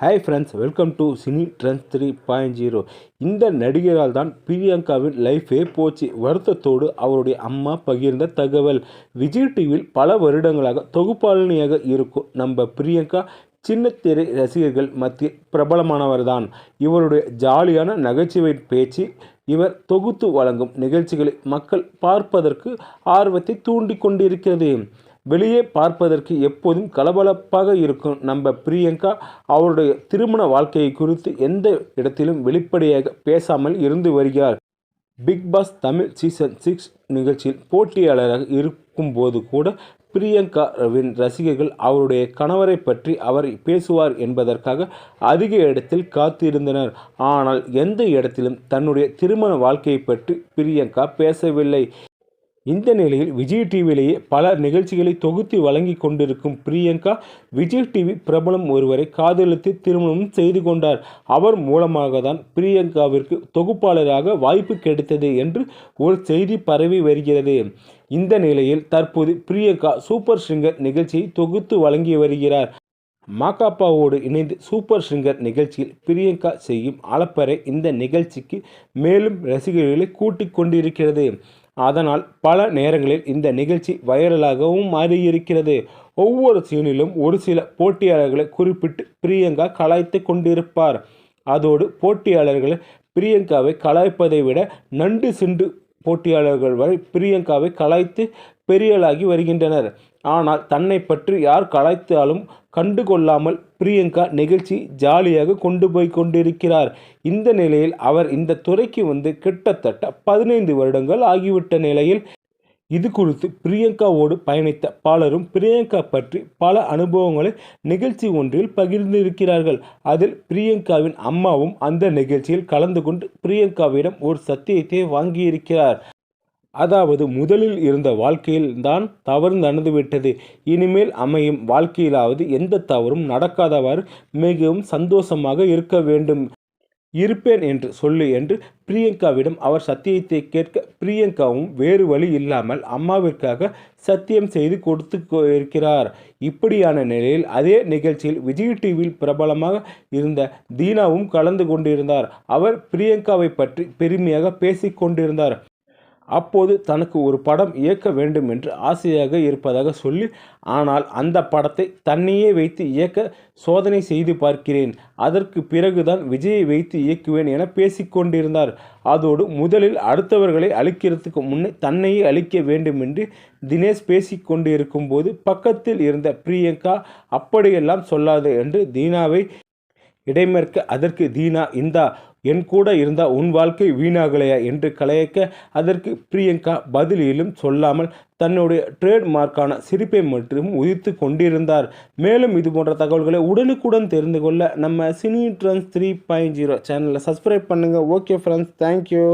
Hi friends welcome to cine trends three point zero இந்த நடிகரால் தான் பிரியங்காவின் லைஃபே போச்சு. வருத்தத்தோடு அவருடைய அம்மா பகிர்ந்த தகவல். விஜய் டிவியில் பல வருடங்களாக தொகுப்பாளினியாக இருக்கும் நம்ம பிரியங்கா சின்னத்திரை ரசிகர்கள் மத்தியில் பிரபலமானவர்தான். இவருடைய ஜாலியான நகைச்சுவை பேச்சு இவர் தொகுத்து வழங்கும் நிகழ்ச்சிகளை மக்கள் பார்ப்பதற்கு ஆர்வத்தை தூண்டி கொண்டிருக்கிறது. வெளியே பார்ப்பதற்கு எப்போதும் கலபலப்பாக இருக்கும். நம்ம பிரியங்கா அவருடைய திருமண வாழ்க்கையை குறித்து எந்த இடத்திலும் வெளிப்படையாக பேசாமல் இருந்து வருகிறார் Bigg Boss Tamil season six நிகழ்ச்சியில் போட்டியாளராக இருக்கும்போது கூட பிரியங்காவின் ரசிகர்கள் அவருடைய கணவரை பற்றி அவர் பேசுவார் என்பதற்காக அதிக இடத்தில் காத்திருந்தனர். ஆனால் எந்த இடத்திலும் தன்னுடைய திருமண வாழ்க்கையை பற்றி பிரியங்கா பேசவில்லை. இந்த நிலையில் விஜய் டிவியிலேயே பல நிகழ்ச்சிகளை தொகுத்து வழங்கி கொண்டிருக்கும் பிரியங்கா விஜய் டிவி பிரபலம் ஒருவரை காதலித்து திருமணம் செய்து கொண்டார். அவர் மூலமாக தான் பிரியங்காவிற்கு தொகுப்பாளராக வாய்ப்பு கிடைத்தது என்று ஒரு செய்தி பரவி வருகிறது. இந்த நிலையில் தற்போது பிரியங்கா சூப்பர் சிங்கர் நிகழ்ச்சியை தொகுத்து வழங்கி வருகிறார். மாகாப்பாவோடு இணைந்து சூப்பர் சிங்கர் நிகழ்ச்சியில் பிரியங்கா செய்யும் அலப்பறை இந்த நிகழ்ச்சிக்கு மேலும் ரசிகர்களை கூட்டிக் கொண்டிருக்கிறது. அதனால் பல நேரங்களில் இந்த நிகழ்ச்சி வைரலாகவும் மாறியிருக்கிறது. ஒவ்வொரு சீனிலும் ஒரு சில போட்டியாளர்களை குறிப்பிட்டு பிரியங்கா கலாய்த்து கொண்டிருப்பார். அதோடு போட்டியாளர்கள் பிரியங்காவை கலாய்ப்பதை விட நண்டு சிண்டு போட்டியாளர்கள் வரை பிரியங்காவை கலாய்த்து பெரியலாகி வருகின்றனர். ஆனால் தன்னை பற்றி யார் கலாய்த்தாலும் கண்டுகொள்ளாமல் பிரியங்கா நிகழ்ச்சி ஜாலியாக கொண்டு போய் கொண்டிருக்கிறார். இந்த நிலையில் அவர் இந்த துறைக்கு வந்து கிட்டத்தட்ட பதினைந்து வருடங்கள் ஆகிவிட்ட நிலையில் இது குறித்து பிரியங்காவோடு பயணித்த பலரும் பிரியங்கா பற்றி பல அனுபவங்களை நிகழ்ச்சி ஒன்றில் பகிர்ந்திருக்கிறார்கள். அதில் பிரியங்காவின் அம்மாவும் அந்த நிகழ்ச்சியில் கலந்து கொண்டு பிரியங்காவிடம் ஒரு சத்தியத்தை வாங்கியிருக்கிறார். அதாவது முதலில் இருந்த வாழ்க்கையில் தான் தவறு நடந்துவிட்டது இனிமேல் அமையும் வாழ்க்கையிலாவது எந்த தவறும் நடக்காதவாறு மிகவும் சந்தோஷமாக இருக்க வேண்டும். இருப்பேன் என்று சொல்லு என்று பிரியங்காவிடம் அவர் சத்தியத்தை கேட்க பிரியங்காவும் வேறு வழி இல்லாமல் அம்மாவிற்காக சத்தியம் செய்து கொடுத்து இருக்கிறார். இப்படியான நிலையில் அதே நிகழ்ச்சியில் விஜய் டிவியில் பிரபலமாக இருந்த தீனாவும் கலந்து கொண்டிருந்தார். அவர் பிரியங்காவை பற்றி பெருமையாக பேசிக்கொண்டிருந்தார் அப்போது தனக்கு ஒரு படம் இயக்க வேண்டும் என்று ஆசையாக இருப்பதாக சொல்லி ஆனால் அந்த படத்தை தன்னையே வைத்து இயக்க சோதனை செய்து பார்க்கிறேன். அதற்கு பிறகுதான் விஜயை வைத்து இயக்குவேன் என பேசிக்கொண்டிருந்தார் அதோடு முதலில் அடுத்தவர்களை அழிக்கிறதுக்கு முன்னே தன்னையே அழிக்க வேண்டும் என்று தினேஷ் பேசிக்கொண்டு இருக்கும்போது பக்கத்தில் இருந்த பிரியங்கா அப்படியெல்லாம் சொல்லாது என்று தீனாவை இடைமேற்க அதற்கு தீனா இந்தா என் கூட இருந்தால் உன் வாழ்க்கை வீணாகலையா என்று கலையக்க அதற்கு பிரியங்கா பதிலிலும் சொல்லாமல் தன்னுடைய ட்ரேட்மார்க்கான சிரிப்பை மட்டும் உதித்து கொண்டிருந்தார். மேலும் இது போன்ற தகவல்களை உடனுக்குடன் தெரிந்து கொள்ள நம்ம cine trends three point zero சேனலை சப்ஸ்கிரைப் பண்ணுங்கள் ஓகே ஃப்ரெண்ட்ஸ் தேங்க்யூ